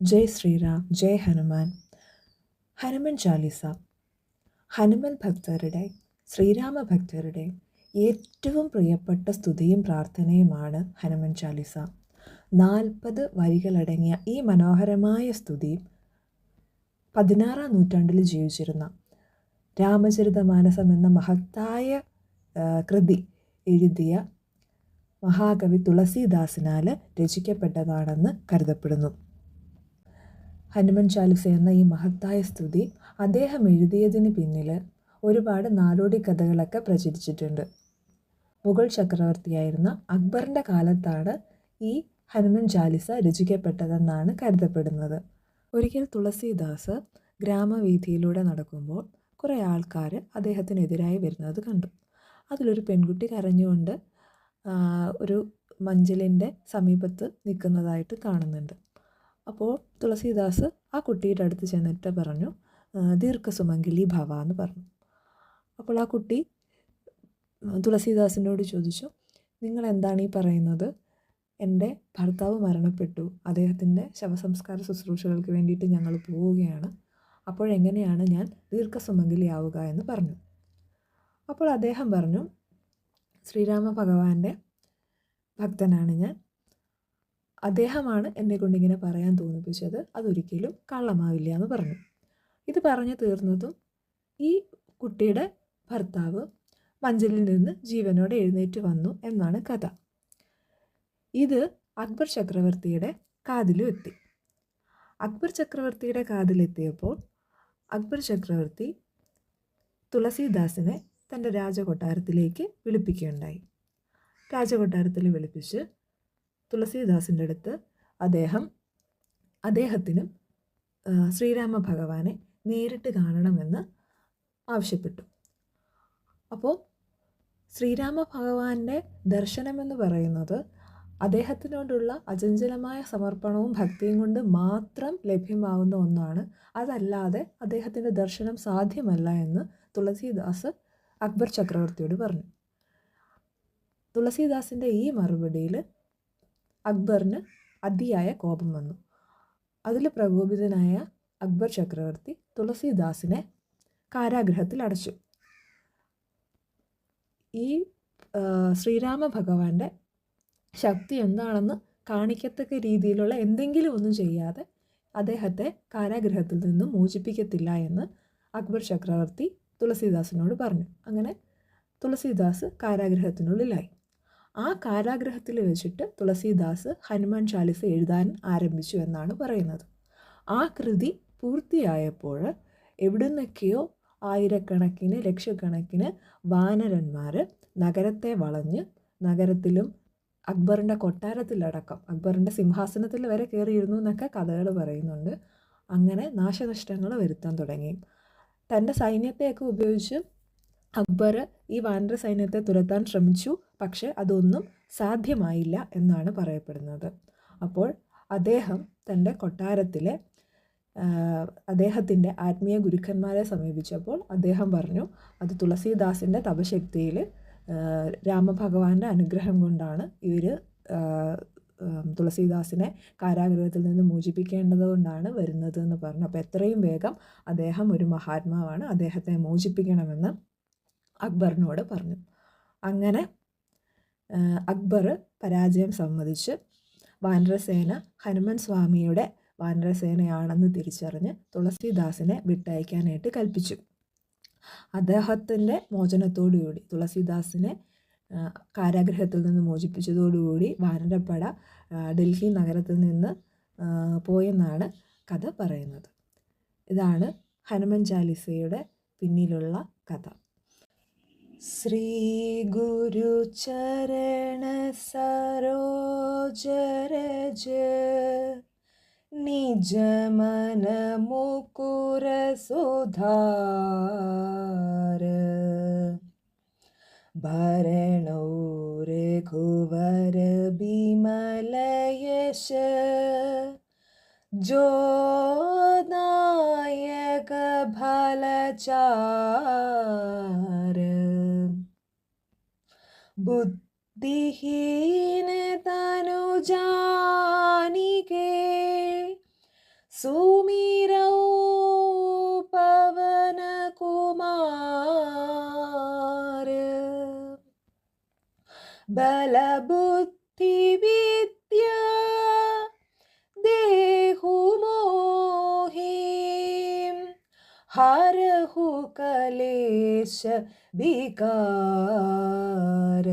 ജയ് ശ്രീറാം ജയ് ഹനുമാൻ ഹനുമൻ ചാലിസ ഹനുമൻ ഭക്തരുടെ ശ്രീരാമ ഭക്തരുടെ ഏറ്റവും പ്രിയപ്പെട്ട സ്തുതിയും പ്രാർത്ഥനയുമാണ് ഹനുമൻ ചാലിസ. നാൽപ്പത് വരികളടങ്ങിയ ഈ മനോഹരമായ സ്തുതി പതിനാറാം നൂറ്റാണ്ടിൽ ജീവിച്ചിരുന്ന രാമചരിതമാനസം എന്ന മഹത്തായ കൃതി എഴുതിയ മഹാകവി തുളസീദാസിനാൽ രചിക്കപ്പെട്ടതാണെന്ന് കരുതപ്പെടുന്നു. ഹനുമൻ ചാലിസ എന്ന ഈ മഹത്തായ സ്തുതി അദ്ദേഹം എഴുതിയതിന് പിന്നിൽ ഒരുപാട് നാടോടി കഥകളൊക്കെ പ്രചരിച്ചിട്ടുണ്ട്. മുഗൾ ചക്രവർത്തിയായിരുന്ന അക്ബറിന്റെ കാലത്താണ് ഈ ഹനുമാൻ ചാലിസ രചിക്കപ്പെട്ടതെന്നാണ് കരുതപ്പെടുന്നത്. ഒരിക്കൽ തുളസിദാസ് ഗ്രാമവീഥിയിലൂടെ നടക്കുമ്പോൾ കുറേ ആൾക്കാർ അദ്ദേഹത്തിനെതിരായി വരുന്നത് കണ്ടു. അതിലൊരു പെൺകുട്ടി കരഞ്ഞുകൊണ്ട് ഒരു മഞ്ചലിന്റെ സമീപത്ത് നിൽക്കുന്നതായിട്ട് കാണുന്നുണ്ട്. അപ്പോൾ തുളസീദാസ് ആ കുട്ടിയുടെ അടുത്ത് ചെന്നിട്ട് പറഞ്ഞു ദീർഘസുമംഗലി ഭവ എന്ന് പറഞ്ഞു. അപ്പോൾ ആ കുട്ടി തുളസീദാസിനോട് ചോദിച്ചു നിങ്ങൾ എന്താണ് ഈ പറയുന്നത്? എന്റെ ഭർത്താവ് മരണപ്പെട്ടു. അദ്ദേഹത്തിന്റെ ശവസംസ്കാര ശുശ്രൂഷകൾക്ക് വേണ്ടിയിട്ട് ഞങ്ങൾ പോവുകയാണ്. അപ്പോഴെങ്ങനെയാണ് ഞാൻ ദീർഘസുമംഗലിയാവുക എന്ന് പറഞ്ഞു. അപ്പോൾ അദ്ദേഹം പറഞ്ഞു ശ്രീരാമ ഭഗവാന്റെ ഭക്തനാണ് ഞാൻ. അദ്ദേഹമാണ് എന്നെ കൊണ്ടിങ്ങനെ പറയാൻ തോന്നിപ്പിച്ചത്. അതൊരിക്കലും കള്ളമാവില്ല എന്ന് പറഞ്ഞു. ഇത് പറഞ്ഞു തീർന്നതും ഈ കുട്ടിയുടെ ഭർത്താവ് മഞ്ചലിൽ നിന്ന് ജീവനോടെ എഴുന്നേറ്റ് വന്നു എന്നാണ് കഥ. ഇത് അക്ബർ ചക്രവർത്തിയുടെ കാതിലും എത്തി. അക്ബർ ചക്രവർത്തിയുടെ കാതിലെത്തിയപ്പോൾ അക്ബർ ചക്രവർത്തി തുളസീദാസിനെ തന്റെ രാജകൊട്ടാരത്തിലേക്ക് വിളിപ്പിക്കുകയുണ്ടായി. രാജകൊട്ടാരത്തിൽ വിളിപ്പിച്ച് തുളസീദാസിന്റെ അടുത്ത് അദ്ദേഹം അദ്ദേഹത്തിനും ശ്രീരാമ ഭഗവാനെ നേരിട്ട് കാണണമെന്ന് ആവശ്യപ്പെട്ടു. അപ്പോൾ ശ്രീരാമ ഭഗവാന്റെ ദർശനമെന്ന് പറയുന്നത് അദ്ദേഹത്തിനോടുള്ള അചഞ്ചലമായ സമർപ്പണവും ഭക്തിയും കൊണ്ട് മാത്രം ലഭ്യമാകുന്ന ഒന്നാണ്. അതല്ലാതെ അദ്ദേഹത്തിന്റെ ദർശനം സാധ്യമല്ല എന്ന് തുളസീദാസ് അക്ബർ ചക്രവർത്തിയോട് പറഞ്ഞു. തുളസീദാസിന്റെ ഈ മറുപടിയിൽ അക്ബറിന് അതിയായ കോപം വന്നു. അതിൽ പ്രകോപിതനായ അക്ബർ ചക്രവർത്തി തുളസീദാസിനെ കാരാഗ്രഹത്തിൽ അടച്ചു. ഈ ശ്രീരാമ ഭഗവാന്റെ ശക്തി എന്താണെന്ന് കാണിക്കത്തക്ക രീതിയിലുള്ള എന്തെങ്കിലും ഒന്നും ചെയ്യാതെ അദ്ദേഹത്തെ കാരാഗ്രഹത്തിൽ നിന്നും മോചിപ്പിക്കത്തില്ല എന്ന് അക്ബർ ചക്രവർത്തി തുളസീദാസിനോട് പറഞ്ഞു. അങ്ങനെ തുളസീദാസ് കാരാഗൃഹത്തിനുള്ളിലായി ആ കാരാഗ്രഹത്തിൽ വെച്ചിട്ട് തുളസീദാസ് ഹനുമാൻ ചാലിസ എഴുതാൻ ആരംഭിച്ചു എന്നാണ് പറയുന്നത്. ആ കൃതി പൂർത്തിയായപ്പോൾ എവിടുന്നൊക്കെയോ ആയിരക്കണക്കിന് ലക്ഷക്കണക്കിന് വാനരന്മാർ നഗരത്തെ വളഞ്ഞ് നഗരത്തിലും അക്ബറിന്റെ കൊട്ടാരത്തിലടക്കം അക്ബറിന്റെ സിംഹാസനത്തിൽ വരെ കയറിയിരുന്നു എന്നൊക്കെ കഥകൾ പറയുന്നുണ്ട്. അങ്ങനെ നാശനഷ്ടങ്ങൾ വരുത്താൻ തുടങ്ങി. തന്റെ സൈന്യത്തെയൊക്കെ ഉപയോഗിച്ച് അക്ബർ ഈ വാനര സൈന്യത്തെ തുരത്താൻ ശ്രമിച്ചു. പക്ഷേ അതൊന്നും സാധ്യമായില്ല എന്നാണ് പറയപ്പെടുന്നത്. അപ്പോൾ അദ്ദേഹം തന്റെ കൊട്ടാരത്തിലെ അദ്ദേഹത്തിന്റെ ആത്മീയ ഗുരുക്കന്മാരെ സമീപിച്ചപ്പോൾ അദ്ദേഹം പറഞ്ഞു അത് തുളസീദാസിന്റെ തപശക്തിയിൽ രാമഭഗവാന്റെ അനുഗ്രഹം കൊണ്ടാണ് ഇവർ തുളസീദാസിനെ കാരാഗ്രഹത്തിൽ നിന്ന് മോചിപ്പിക്കേണ്ടത് കൊണ്ടാണ് വരുന്നത് എന്ന് പറഞ്ഞു. അപ്പോൾ എത്രയും വേഗം അദ്ദേഹം ഒരു മഹാത്മാവാണ്. അദ്ദേഹത്തെ മോചിപ്പിക്കണമെന്ന് അക്ബറിനോട് പറഞ്ഞു. അങ്ങനെ അക്ബർ പരാജയം സമ്മതിച്ച് വാനരസേന ഹനുമൻ സ്വാമിയുടെ വാനരസേനയാണെന്ന് തിരിച്ചറിഞ്ഞ് തുളസീദാസിനെ വിട്ടയക്കാനായിട്ട് കൽപ്പിച്ചു. അദ്ദേഹത്തിന്റെ മോചനത്തോടുകൂടി തുളസീദാസിനെ കാരാഗ്രഹത്തിൽ നിന്ന് മോചിപ്പിച്ചതോടുകൂടി വാനരപ്പട ഡൽഹി നഗരത്തിൽ നിന്ന് പോയെന്നാണ് കഥ പറയുന്നത്. ഇതാണ് ഹനുമൻ ചാലിസയുടെ പിന്നിലുള്ള കഥ. श्रीगुरुचरणसरोजरज निजमनमुकुरसुधार भरणौ रघुवर विमलयश जोदायक भलचार बुद्धिहीनतनुजानिके सुमिरौ पवन कुमा हरहु कलेश विकार।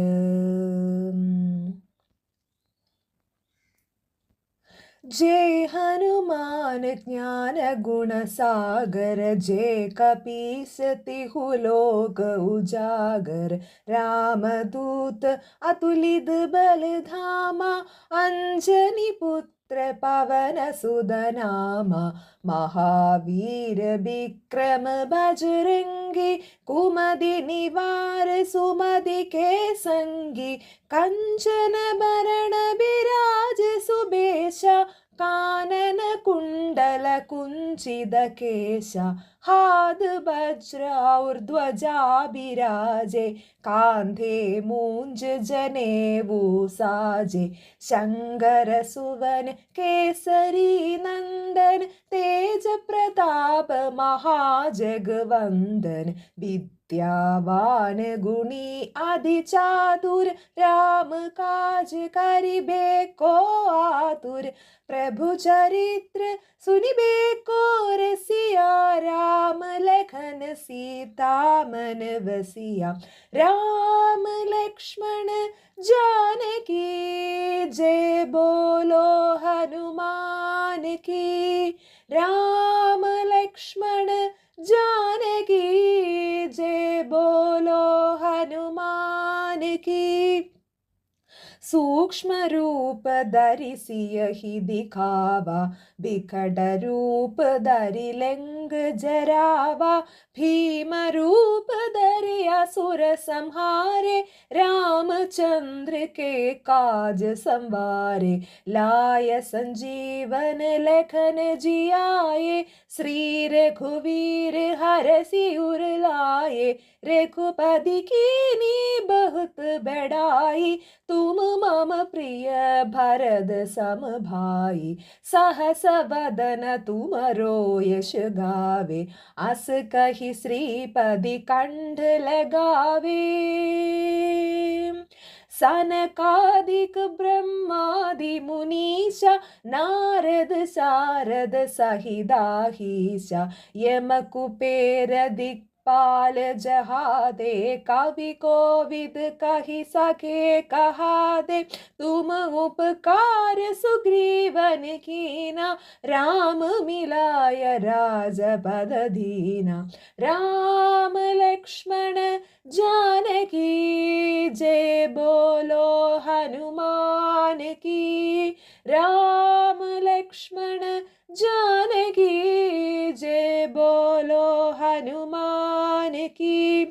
जय हनुमान ज्ञान गुण सागर जय कपीस तिहु लोक उजागर। रामदूत अतुलित बल धामा अंजनी पुत्र പവനസുതനാമ മഹാവീരവിക്രമ ബജരംഗി കുമതി നിവാര സുമതി കേസംഗി കഞ്ചന ഭരണ വിരാജ സുബേശ കാനന കുണ്ടല കുഞ്ചിത കേശ ഹാദ് ബജ്രൗർധ്വജാഭിരാജെ കാന്ധേ മൂഞ്ച് ജനേവൂ സാജെ ശങ്കര സുവൻ കേസരി നന്ദൻ തേജ പ്രതാപ മഹാജഗവന്ദൻ വിദ്യ विद्यावान गुणी आदि चातुर, राम काज करिबे को आतुर। प्रभु चरित्र सुनिबे को रसिया, राम लखन सीता मन बसिया। राम लक्ष्मण जानकी जय बोलो हनुमान की। राम लक्ष्मण जानकी जय बोलो हनुमान की। सूक्ष्म रूप धरिसियहि दिखावा ಹಿ रूप धरि ಧರಿ जरावा भीम रूप धरि सुर संहारे रामचंद्र के काज संवारे लाय संजीवन लखन जियाए श्री रघुवीर हर सिर लाए रघुपति की बहुत बड़ाई तुम मम प्रिय भरद सम भाई सहस वदन तुमरो यश गावे अस कही श्रीपदि कंठ लगावे सनकादिक ब्रह्मादि मुनीशा नारद सारद सहिदाहीशा यम कुपेर दिक् पाल जहादे, कवि कोविद कही सके कहा दे तुम उपकार सुग्रीवन कीना, राम मिलाय राज पद दीना। राम लक्ष्मण जानकी जय बोलो हनुमान की। राम लक्ष्मण जानकी जय बोलो हनुमान की।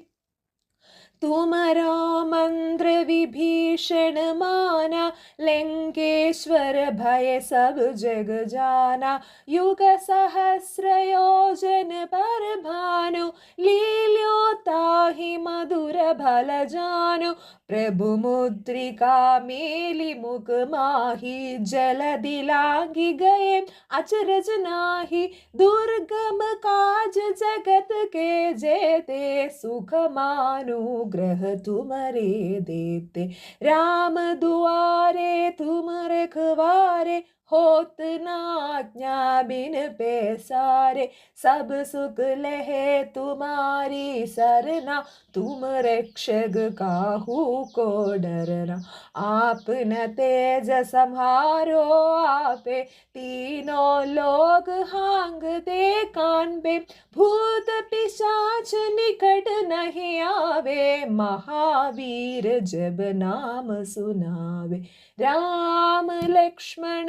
तुमरो मंत्र विभीषण माना लंकेश्वर भय सब जग जाना। युग सहस्र योजन पर भानु लील्यो ताहि मधुर भल ಜಾನು ಪ್ರಭು ಮುದ್ರಿಕಾ ಮೇಲಿ ಮುಖ ಮಾಹಿ ಜಲದಿ ಲಾಗಿ ಗಯೆ अचरज नाही, दुर्गम काज जगत के जेते। सुख मानुग्रह तुम्हारे देते। राम दुआरे, तुम रखवारे। होत नाज्ञा बिन पैसारे सब सुख लहे तुम्हारी सरना। तुम रक्षक काहू को डरना। आप न तेज संहारो आपे, तीनों लोग हांग दे कान बे भूत पिशाच निकट नहीं आवे, महावीर जब नाम सुनावे। राम लक्ष्मण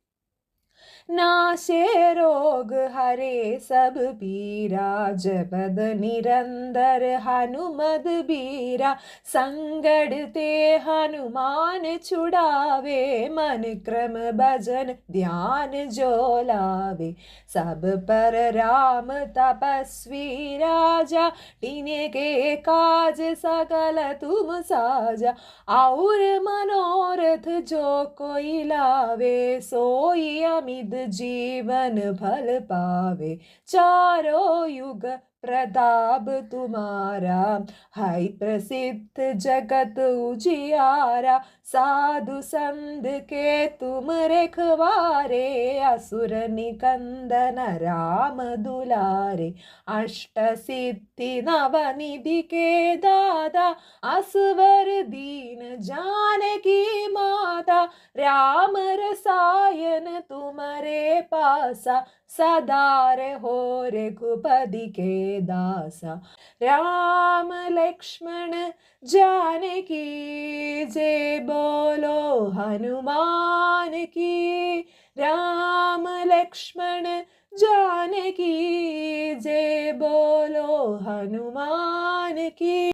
नाशे रोग हरे सब पीरा जपद निरंतर हनुमद बीरा संगड़ ते हनुमान छुड़ावे मन क्रम भजन ध्यान जो लावे सब पर राम तपस्वी राजा टीने के काज सकल तुम साजा और मनोरथ जो कोई लावे सोई अमित जीवन फल पावे चारों युग प्रताप तुम्हारा है प्रसिद्ध जगत उजियारा साधु संत के तुम रेखवारे असुर निकंदन राम दुलारे अष्ट सिद्धि नवनिधि के दादा असवर दीन जानकी माता राम रसायन तुम्हारे पासा सदार हो रघुपति के दासा। राम लक्ष्मण जान की जय बोलो, हनुमान की। राम लक्ष्मण जान की जय बोलो, हनुमान की।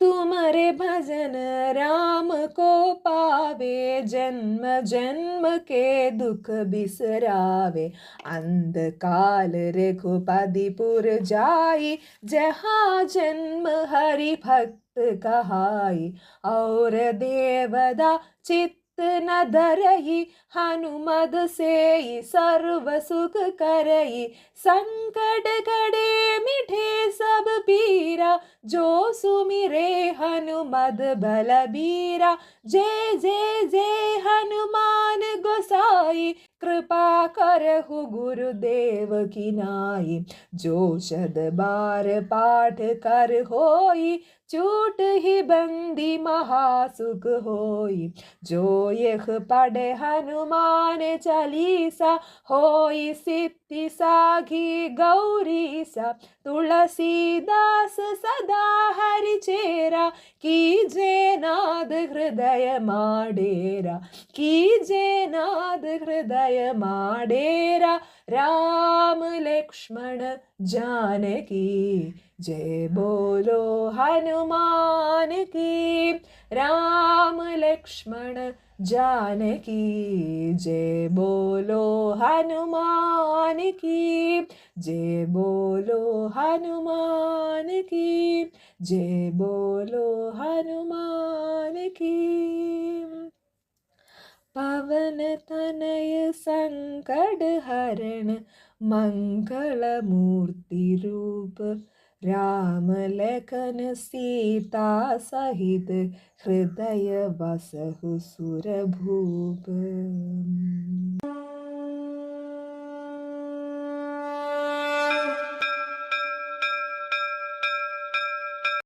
तुम्हारे भजन राम को पावे, जन्म जन्म के दुख बिसरावे। अंधकाल रघुपतिपुर जाई, जहाँ जन्म हरि भक्त कहाई। और देवदा चित्त न धरही हनुमद से सर्व सुख करई संकट कड़े मिठे सब पीरा, जो सुमिरे हनुमद बलबीरा जय जय जय हनुमान गोसाई, कृपा करहु गुरुदेव की नाई। जो शद बार पाठ कर होई, चूट ही बंदी હિન્દી મહાસુખ હોય જો યહ પડે હનુમાન ચાલીસા હોય સિદ્ધિ સાઘી ગૌરીસા તુલસીદાસ સદા હરિચેરા કીજે નાદ હૃદય માડેરા કીજે નાદ હૃદય માડેરા राम लक्ष्मण जानकी, जय बोलो हनुमान की। राम लक्ष्मण जानकी, जय बोलो हनुमान की। जय बोलो हनुमान की, जय बोलो हनुमान की। पवन तनय സങ്കടഹരണ മംഗളമൂർത്തിരൂപ രാമലഖന സീതാസഹിത ഹൃദയ വസഹു സുരഭൂപ.